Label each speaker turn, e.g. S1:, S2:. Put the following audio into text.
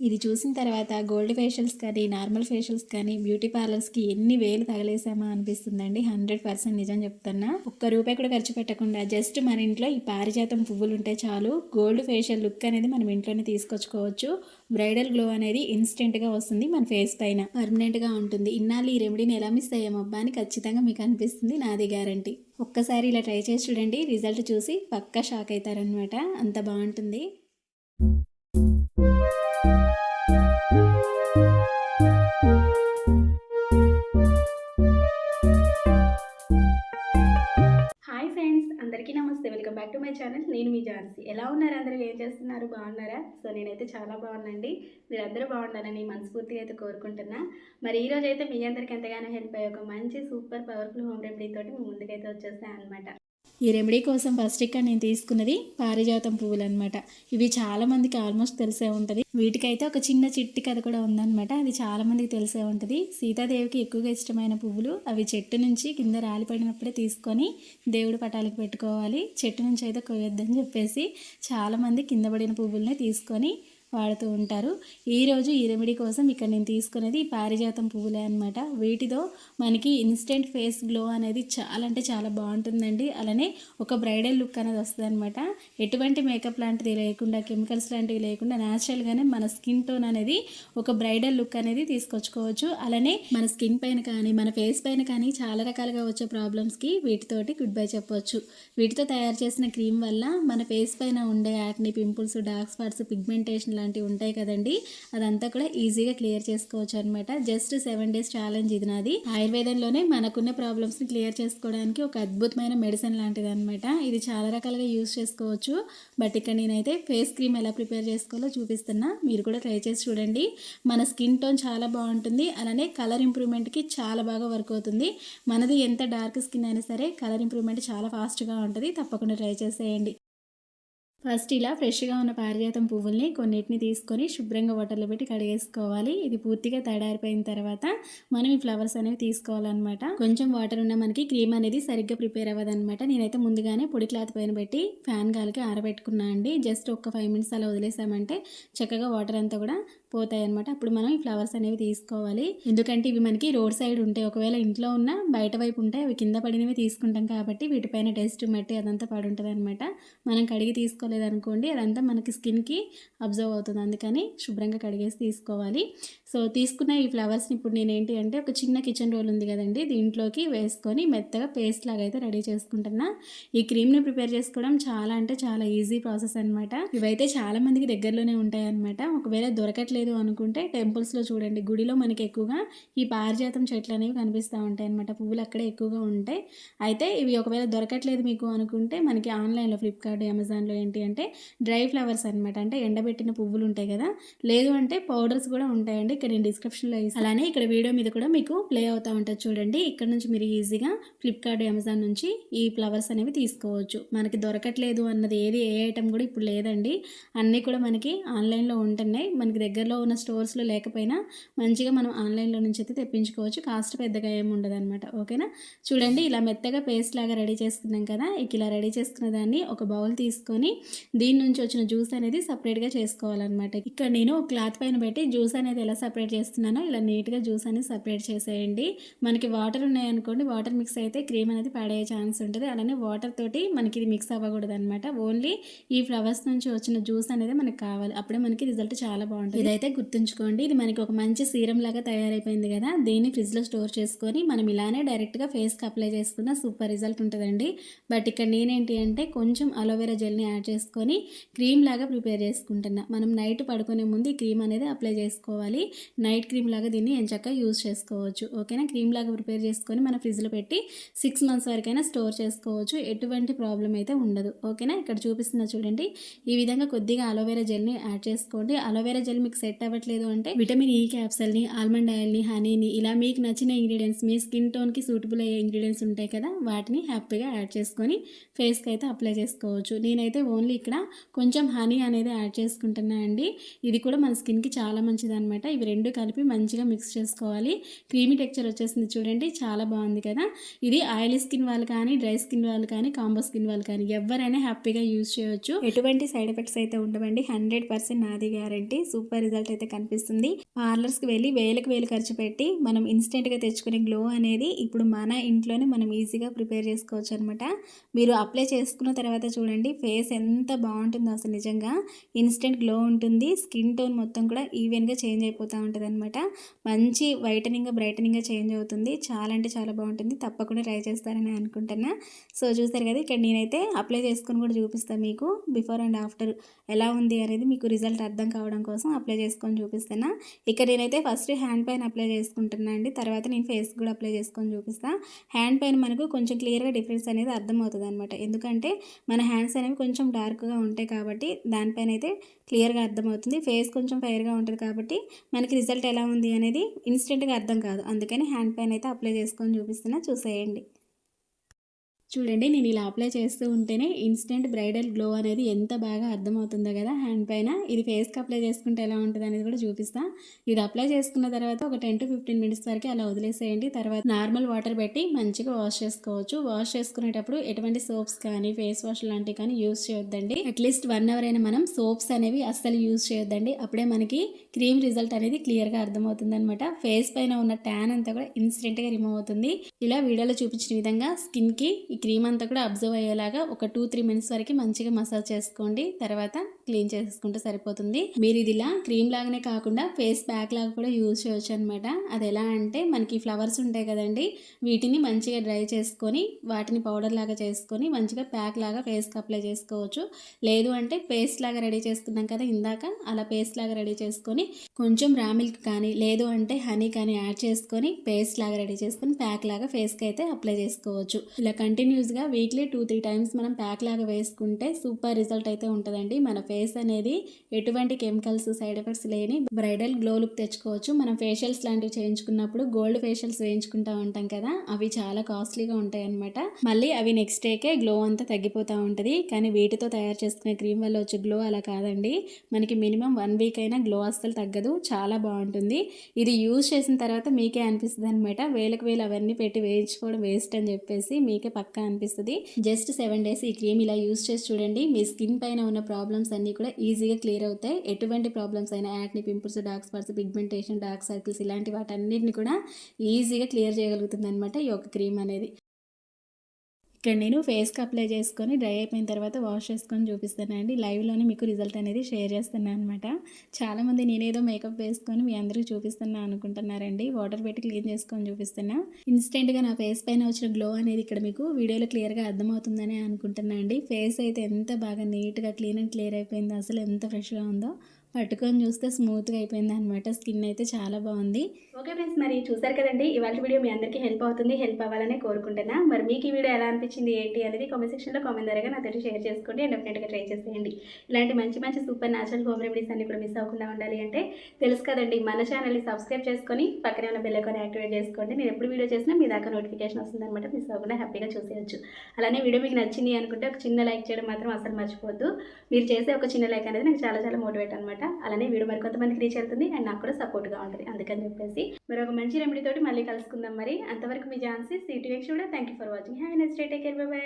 S1: ఇది చూసిన తర్వాత గోల్డ్ ఫేషియల్స్ కానీ నార్మల్ ఫేషియల్స్ కానీ బ్యూటీ పార్లర్స్కి ఎన్ని వేలు తగలేసామా అనిపిస్తుందండి. హండ్రెడ్ పర్సెంట్ నిజం చెప్తున్నా. ఒక్క రూపాయి కూడా ఖర్చు పెట్టకుండా జస్ట్ మన ఇంట్లో ఈ పారిజాతం పువ్వులు ఉంటే చాలు గోల్డ్ ఫేషియల్ లుక్ అనేది మనం ఇంట్లోనే తీసుకొచ్చుకోవచ్చు. బ్రైడల్ గ్లో అనేది ఇన్స్టెంట్గా వస్తుంది మన ఫేస్ పైన. పర్మనెంట్గా ఉంటుంది. ఇన్నాళ్ళు ఈ రెమెడీని ఎలా మిస్ అయ్యామబ్బా అని ఖచ్చితంగా మీకు అనిపిస్తుంది నాది గ్యారంటీ. ఒక్కసారి ఇలా ట్రై చేసి చూడండి. రిజల్ట్ చూసి పక్కా షాక్ అవుతారనమాట అంత బాగుంటుంది. నేను మీ ఝాన్సీ ఎలా ఉన్నారు అందరూ? ఏం చేస్తున్నారు? బాగున్నారా? సో నేనైతే చాలా బాగున్నాండి మీరు అందరూ బాగుండాలని మనస్ఫూర్తిగా అయితే కోరుకుంటున్నా. మరి ఈ అయితే మీ అందరికీ ఎంతగానో హెల్ప్ అయ్యే ఒక మంచి సూపర్ పవర్ఫుల్ హోమ్ రెమెడీ తోటి మీ ముందుకైతే వచ్చేస్తాను అనమాట ఈ రెమెడీ కోసం ఫస్ట్ ఇక్కడ నేను తీసుకున్నది పారిజాతం పువ్వులు అనమాట ఇవి చాలామందికి ఆల్మోస్ట్ తెలిసే ఉంటుంది. వీటికైతే ఒక చిన్న చిట్టి కథ కూడా ఉందనమాట అది చాలామందికి తెలిసే ఉంటుంది. సీతాదేవికి ఎక్కువగా ఇష్టమైన పువ్వులు అవి చెట్టు నుంచి కింద రాలిపడినప్పుడే తీసుకొని దేవుడి పటాలకు పెట్టుకోవాలి. చెట్టు నుంచి అయితే కొయ్యొద్దని చెప్పేసి చాలామంది కింద పడిన పువ్వుల్ని తీసుకొని వాడుతూ ఉంటారు. ఈరోజు ఈ రెమెడీ కోసం ఇక్కడ నేను తీసుకునేది పారిజాతం పువ్వులే అనమాట వీటితో మనకి ఇన్స్టెంట్ ఫేస్ గ్లో అనేది చాలా అంటే చాలా బాగుంటుందండి. అలానే ఒక బ్రైడల్ లుక్ అనేది వస్తుంది అనమాట ఎటువంటి మేకప్ లాంటిది లేకుండా కెమికల్స్ లాంటివి లేకుండా న్యాచురల్గానే మన స్కిన్ టోన్ అనేది ఒక బ్రైడల్ లుక్ అనేది తీసుకొచ్చుకోవచ్చు. అలానే మన స్కిన్ పైన కానీ మన ఫేస్ పైన కానీ చాలా రకాలుగా వచ్చే ప్రాబ్లమ్స్కి వీటితోటి గుడ్ బై చెప్పవచ్చు వీటితో తయారు చేసిన క్రీమ్ వల్ల మన ఫేస్ పైన ఉండే acne pimples dark spots pigmentation లాంటివి ఉంటాయి కదండి. అదంతా కూడా ఈజీగా క్లియర్ చేసుకోవచ్చు అనమాట జస్ట్ సెవెన్ డేస్ ఛాలెంజ్ ఇది నాది. ఆయుర్వేదంలోనే మనకున్న ప్రాబ్లమ్స్ని క్లియర్ చేసుకోవడానికి ఒక అద్భుతమైన మెడిసిన్ లాంటిది అనమాట ఇది చాలా రకాలుగా యూస్ చేసుకోవచ్చు. బట్ ఇక్కడ నేనైతే ఫేస్ క్రీమ్ ఎలా ప్రిపేర్ చేసుకోవాలో చూపిస్తున్నా. మీరు కూడా ట్రై చేసి చూడండి. మన స్కిన్ టోన్ చాలా బాగుంటుంది. అలానే కలర్ ఇంప్రూవ్మెంట్కి చాలా బాగా వర్క్ అవుతుంది. మనది ఎంత డార్క్ స్కిన్ అయినా సరే కలర్ ఇంప్రూవ్మెంట్ చాలా ఫాస్ట్గా ఉంటుంది. తప్పకుండా ట్రై చేసేయండి. ఫస్ట్ ఇలా ఫ్రెష్గా ఉన్న పారిజాతం పువ్వుల్ని కొన్నిటిని తీసుకొని శుభ్రంగా వాటర్లో పెట్టి కడిగేసుకోవాలి. ఇది పూర్తిగా తడారిపోయిన తర్వాత మనం ఈ ఫ్లవర్స్ అనేవి తీసుకోవాలన్నమాట. కొంచెం వాటర్ ఉన్న మనకి క్రీమ్ అనేది సరిగ్గా ప్రిపేర్ అవ్వదన్నమాట. నేనైతే ముందుగానే పొడి క్లాత్ పైన పెట్టి ఫ్యాన్ గాలికి ఆరబెట్టుకున్నా అండి. జస్ట్ ఒక ఫైవ్ మినిట్స్ అలా వదిలేసామంటే చక్కగా వాటర్ అంతా కూడా పోతాయి అనమాట అప్పుడు మనం ఈ ఫ్లవర్స్ అనేవి తీసుకోవాలి. ఎందుకంటే ఇవి మనకి రోడ్ సైడ్ ఉంటాయి ఒకవేళ ఇంట్లో ఉన్న బయట వైపు ఉంటాయి అవి కింద పడినవి తీసుకుంటాం కాబట్టి వీటిపైన టెస్ట్ మట్టి అదంతా పడి ఉంటుంది అనమాట మనం కడిగి తీసుకోలేదనుకోండి అదంతా మనకి స్కిన్కి అబ్జర్వ్ అవుతుంది. అందుకని శుభ్రంగా కడిగేసి తీసుకోవాలి. సో తీసుకున్న ఈ ఫ్లవర్స్ని ఇప్పుడు నేను ఏంటి అంటే ఒక చిన్న కిచెన్ రోల్ ఉంది కదండి దీంట్లోకి వేసుకొని మెత్తగా పేస్ట్ లాగా అయితే రెడీ చేసుకుంటున్నా. ఈ క్రీమ్ని ప్రిపేర్ చేసుకోవడం చాలా అంటే చాలా ఈజీ ప్రాసెస్ అనమాట ఇవైతే చాలా మందికి దగ్గరలోనే ఉంటాయి అనమాట ఒకవేళ దొరకట్లేదు అనుకుంటే టెంపుల్స్లో చూడండి గుడిలో మనకి ఎక్కువగా ఈ పారిజాతం చెట్లు అనేవి కనిపిస్తూ ఉంటాయి అనమాట పువ్వులు అక్కడే ఎక్కువగా ఉంటాయి. అయితే ఇవి ఒకవేళ దొరకట్లేదు మీకు అనుకుంటే మనకి ఆన్లైన్లో ఫ్లిప్కార్ట్ అమెజాన్లో ఏంటి అంటే డ్రై ఫ్లవర్స్ అనమాట అంటే ఎండబెట్టిన పువ్వులు ఉంటాయి కదా. లేదు అంటే పౌడర్స్ కూడా ఉంటాయండి. ఇక్కడ నేను డిస్క్రిప్షన్లో ఇస్తాను అలానే ఇక్కడ వీడియో మీద కూడా మీకు ప్లే అవుతూ ఉంటుంది చూడండి. ఇక్కడ నుంచి మీరు ఈజీగా ఫ్లిప్కార్ట్ అమెజాన్ నుంచి ఈ ఫ్లవర్స్ అనేవి తీసుకోవచ్చు. మనకి దొరకట్లేదు అన్నది ఏది ఏ ఐటమ్ కూడా ఇప్పుడు లేదండి. అన్నీ కూడా మనకి ఆన్లైన్లో ఉంటున్నాయి. మనకి దగ్గర దగ్గరలో ఉన్న స్టోర్స్లో లేకపోయినా మంచిగా మనం ఆన్లైన్లో నుంచి అయితే తెప్పించుకోవచ్చు. కాస్ట్ పెద్దగా ఏమి ఉండదు అనమాట ఓకేనా? చూడండి ఇలా మెత్తగా పేస్ట్ లాగా రెడీ చేసుకున్నాం కదా. ఇక ఇలా రెడీ చేసుకున్న దాన్ని ఒక బౌల్ తీసుకొని దీని నుంచి వచ్చిన జ్యూస్ అనేది సపరేట్గా చేసుకోవాలన్నమాట. ఇక్కడ నేను క్లాత్ పైన పెట్టి జ్యూస్ అనేది ఎలా సపరేట్ చేస్తున్నానో ఇలా నీట్గా జ్యూస్ అనేది సపరేట్ చేసేయండి. మనకి వాటర్ ఉన్నాయనుకోండి వాటర్ మిక్స్ అయితే క్రీమ్ అనేది పాడయ్యే ఛాన్స్ ఉంటుంది. అలానే వాటర్ తోటి మనకి ఇది మిక్స్ అవ్వకూడదు అనమాట ఓన్లీ ఈ ఫ్లవర్స్ నుంచి వచ్చిన జ్యూస్ అనేది మనకి కావాలి. అప్పుడే మనకి రిజల్ట్ చాలా బాగుంటుంది. ఇదైతే గుర్తుంచుకోండి ఇది మనకి ఒక మంచి సీరం లాగా తయారైపోయింది కదా దీన్ని ఫ్రిడ్జ్లో స్టోర్ చేసుకొని మనం ఇలానే డైరెక్ట్గా ఫేస్కి అప్లై చేసుకున్న సూపర్ రిజల్ట్ ఉంటుందండి. బట్ ఇక్కడ నేనేంటి అంటే కొంచెం అలోవెరా జెల్ని యాడ్ చేసుకొని క్రీమ్ లాగా ప్రిపేర్ చేసుకుంటున్నా. మనం నైట్ పడుకునే ముందు ఈ క్రీమ్ అనేది అప్లై చేసుకోవాలి. నైట్ క్రీమ్ లాగా దీన్ని ఎంచక్క యూజ్ చేసుకోవచ్చు. ఓకేనా? క్రీమ్ లాగా ప్రిపేర్ చేసుకొని మన ఫ్రిడ్జ్లో పెట్టి సిక్స్ మంత్స్ వరకైనా స్టోర్ చేసుకోవచ్చు. ఎటువంటి ప్రాబ్లం అయితే ఉండదు. ఓకేనా? ఇక్కడ చూపిస్తున్నా చూడండి. ఈ విధంగా కొద్దిగా అలోవెరా జెల్ని యాడ్ చేసుకోండి. అలోవెరా జెల్ మీకు సెట్ అవ్వట్లేదు అంటే విటమిన్ ఈ క్యాప్సల్ని ఆల్మండ్ ఆయిల్ని హనీని ఇలా మీకు నచ్చిన ఇంగ్రీడియంట్స్ మీ స్కిన్ టోన్కి సూటబుల్ అయ్యే ఇంగ్రీడియంట్స్ ఉంటాయి కదా వాటిని హ్యాపీగా యాడ్ చేసుకొని ఫేస్కి అయితే అప్లై చేసుకోవచ్చు. నేనైతే ఓన్లీ ఇక్కడ కొంచెం హనీ అనేది యాడ్ చేసుకుంటున్నా అండి. ఇది కూడా మన స్కిన్కి చాలా మంచిది అనమాట ఇవి రెండు కలిపి మంచిగా మిక్స్ చేసుకోవాలి. క్రీమీ టెక్చర్ వచ్చేసింది చూడండి చాలా బాగుంది కదా. ఇది ఆయిలీ స్కిన్ వాళ్ళు కానీ డ్రై స్కిన్ వాళ్ళు కానీ కాంబో స్కిన్ వాళ్ళు కానీ ఎవరైనా హ్యాపీగా యూజ్ చేయొచ్చు. ఎటువంటి సైడ్ ఎఫెక్ట్స్ అయితే ఉండవండి. హండ్రెడ్ పర్సెంట్ నాది గ్యారంటీ. సూపర్ రిజల్ట్ అయితే కనిపిస్తుంది. పార్లర్స్కి వెళ్ళి వేలకు వేలు ఖర్చు పెట్టి మనం ఇన్స్టెంట్గా తెచ్చుకునే గ్లో అనేది ఇప్పుడు మన ఇంట్లోనే మనం ఈజీగా ప్రిపేర్ చేసుకోవచ్చు అనమాట మీరు అప్లై చేసుకున్న తర్వాత చూడండి ఫేస్ ఎంత బాగుంటుందో అసలు నిజంగా. ఇన్స్టెంట్ గ్లో ఉంటుంది స్కిన్ టోన్ మొత్తం కూడా ఈవెన్గా చేంజ్ అయిపోతూ ఉంటుంది అనమాట మంచి వైటనింగ్ బ్రైటనింగ్గా చేంజ్ అవుతుంది. చాలా అంటే చాలా బాగుంటుంది. తప్పకుండా ట్రై చేస్తారని అనుకుంటున్నా. సో చూస్తారు కదా ఇక్కడ నేనైతే అప్లై చేసుకొని కూడా చూపిస్తాను మీకు. బిఫోర్ అండ్ ఆఫ్టర్ ఎలా ఉంది అనేది మీకు రిజల్ట్ అర్థం కావడం కోసం అప్లై చేసుకొని చూపిస్తున్నా ఇక్కడ నేనైతే ఫస్ట్ హ్యాండ్ పైన అప్లై చేసుకుంటున్నా అండి. తర్వాత నేను ఫేస్ కూడా అప్లై చేసుకొని చూపిస్తాను హ్యాండ్ పైన మనకు కొంచెం క్లియర్గా డిఫరెన్స్ అనేది అర్థమవుతుంది అనమాట ఎందుకంటే మన హ్యాండ్స్ అనేవి కొంచెం డార్క్గా ఉంటాయి కాబట్టి దానిపైన అయితే క్లియర్గా అర్థమవుతుంది. ఫేస్ కొంచెం ఫైర్గా ఉంటుంది కాబట్టి మనకి రిజల్ట్ ఎలా ఉంది అనేది ఇన్స్టెంట్గా అర్థం కాదు. అందుకని హ్యాండ్ పైన అయితే అప్లై చేసుకొని చూపిస్తున్నా. చూసేయండి. చూడండి నేను ఇలా అప్లై చేస్తూ ఉంటేనే ఇన్స్టెంట్ బ్రైడల్ గ్లో అనేది ఎంత బాగా అర్థమవుతుందో కదా హ్యాండ్ పైన. ఇది ఫేస్కి అప్లై చేసుకుంటే ఎలా ఉంటుంది అనేది కూడా చూపిస్తా. ఇది అప్లై చేసుకున్న తర్వాత ఒక టెన్ టు ఫిఫ్టీన్ మినిట్స్ వరకు అలా వదిలేసేయండి. తర్వాత నార్మల్ వాటర్ పెట్టి మంచిగా వాష్ చేసుకోవచ్చు. వాష్ చేసుకునేటప్పుడు ఎటువంటి సోప్స్ కానీ ఫేస్ వాష్ లాంటివి కానీ యూస్ చేయొద్దండి. అట్లీస్ట్ వన్ అవర్ అయినా మనం సోప్స్ అనేవి అస్సలు యూస్ చేయొద్దండి. అప్పుడే మనకి క్రీమ్ రిజల్ట్ అనేది క్లియర్గా అర్థమవుతుంది అనమాట ఫేస్ పైన ఉన్న ట్యాన్ అంతా కూడా ఇన్స్టెంట్గా రిమూవ్ అవుతుంది. ఇలా వీడియోలో చూపించిన విధంగా స్కిన్కి క్రీమ్ అంతా కూడా అబ్జర్వ్ అయ్యేలాగా ఒక టూ త్రీ మినిట్స్ వరకు మంచిగా మసాజ్ చేసుకోండి. తర్వాత క్లీన్ చేసుకుంటే సరిపోతుంది. మీరు ఇది ఇలా క్రీమ్ లాగానే కాకుండా ఫేస్ ప్యాక్ లాగా కూడా యూజ్ చేయొచ్చు అనమాట అది ఎలా అంటే మనకి ఫ్లవర్స్ ఉంటాయి కదండి వీటిని మంచిగా డ్రై చేసుకొని వాటిని పౌడర్ లాగా చేసుకొని మంచిగా ప్యాక్ లాగా ఫేస్కి అప్లై చేసుకోవచ్చు. లేదు అంటే పేస్ట్ లాగా రెడీ చేసుకున్నాం కదా ఇందాక అలా పేస్ట్ లాగా రెడీ చేసుకొని కొంచెం రా మిల్క్ కానీ లేదు అంటే హనీ కానీ యాడ్ చేసుకొని పేస్ట్ లాగా రెడీ చేసుకొని ప్యాక్ లాగా ఫేస్కి అయితే అప్లై చేసుకోవచ్చు. ఇలా కంటిన్యూ కంటిన్యూస్గా వీక్లీ టూ త్రీ టైమ్స్ మనం ప్యాక్ లాగా వేసుకుంటే సూపర్ రిజల్ట్ అయితే ఉంటుందండి. మన ఫేస్ అనేది ఎటువంటి కెమికల్స్ సైడ్ ఎఫెక్ట్స్ లేని బ్రైడల్ గ్లో లుక్ తెచ్చుకోవచ్చు. మనం ఫేషియల్స్ లాంటివి చేయించుకున్నప్పుడు గోల్డ్ ఫేషియల్స్ వేయించుకుంటా ఉంటాం కదా అవి చాలా కాస్ట్లీగా ఉంటాయి అనమాట మళ్ళీ అవి నెక్స్ట్ డేకే గ్లో అంతా తగ్గిపోతూ ఉంటుంది. కానీ వీటితో తయారు చేసుకునే క్రీమ్ వల్ల వచ్చే గ్లో అలా కాదండి. మనకి మినిమం వన్ వీక్ అయినా గ్లో అస్సలు తగ్గదు. చాలా బాగుంటుంది. ఇది యూజ్ చేసిన తర్వాత మీకే అనిపిస్తుంది అనమాట వేలకు వేలు అవన్నీ పెట్టి వేయించుకోవడం వేస్ట్ అని చెప్పేసి మీకే పక్క అనిపిస్తుంది. జస్ట్ సెవెన్ డేస్ ఈ క్రీమ్ ఇలా యూజ్ చేసి చూడండి. మీ స్కిన్ పైన ఉన్న ప్రాబ్లమ్స్ అన్నీ కూడా ఈజీగా క్లియర్ అవుతాయి. ఎటువంటి ప్రాబ్లమ్స్ అయినా acne pimples dark spots pigmentation dark circles ఇలాంటి వాటన్నిటిని కూడా ఈజీగా క్లియర్ చేయగలుగుతుంది అనమాట ఈ యొక్క క్రీమ్ అనేది. ఇక్కడ నేను ఫేస్కి అప్లై చేసుకొని డ్రై అయిపోయిన తర్వాత వాష్ చేసుకొని చూపిస్తానండి లైవ్లోనే మీకు రిజల్ట్ అనేది షేర్ చేస్తున్నాను అనమాట చాలామంది నేనేదో మేకప్ వేసుకొని మీ అందరికీ చూపిస్తున్నా అనుకుంటున్నారండి. వాటర్ పెట్టి క్లీన్ చేసుకొని చూపిస్తున్నా. ఇన్స్టెంట్గా నా ఫేస్ పైన వచ్చిన గ్లో అనేది ఇక్కడ మీకు వీడియోలో క్లియర్గా అర్థమవుతుందని అనుకుంటున్నా అండి. ఫేస్ అయితే ఎంత బాగా నీట్గా క్లీన్ అండ్ క్లియర్ అయిపోయిందో అసలు ఎంత ఫ్రెష్గా ఉందో పట్టుకొని చూస్తే స్మూత్గా అయిపోయింది అనమాట స్కిన్ అయితే చాలా బాగుంది. ఓకే ఫ్రెండ్స్ మరి చూసారు కదండి ఇవాళ వీడియో మీ అందరికీ హెల్ప్ అవుతుంది హెల్ప్ అవ్వాలని కోరుకుంటున్నా. మరి మీకు ఈ వీడియో ఎలా అనిపించింది ఏంటి అనేది కామెంట్ సెక్షన్లో కామెంట్ ద్వారా నాతో షేర్ చేసుకోండి అండ్ డెఫినెట్గా ట్రై చేసేయండి. ఇలాంటి మంచి మంచి సూపర్ న్యాచురల్ హోమ్ రెమెడీస్ అన్ని కూడా మిస్ అవ్వకుండా ఉండాలి అంటే తెలుసు కదండి మన ఛానల్ని సబ్స్క్రైబ్ చేసుకొని పక్కనే ఉన్న బెల్ ఐకాన్ యాక్టివేట్ చేసుకోండి. నేను ఎప్పుడు వీడియో చేసినా మీ దాకా నోటిఫికేషన్ వస్తుందన్నమాట. మిస్ అవ్వకుండా హ్యాపీగా చూసేయచ్చు. అలానే వీడియో మీకు నచ్చింది అనుకుంటే ఒక చిన్న లైక్ చేయడం మాత్రం అసలు మర్చిపోద్దు మీరు చేసే ఒక చిన్న లైక్ అనేది నాకు చాలా చాలా మోటివేట్ అనమాట అలానే వీడియో మరి కొంతమందికి రీచ్ అవుతుంది అండ్ నాకు కూడా సపోర్ట్గా ఉంటుంది. అందుకని చెప్పేసి మరి ఒక మంచి రెమెడీ తోటి మళ్ళీ కలుసుకుందాం మరి. అంతవరకు మీ ఝాన్సీ సిటీ కూడా thank you for watching have next day take care bye bye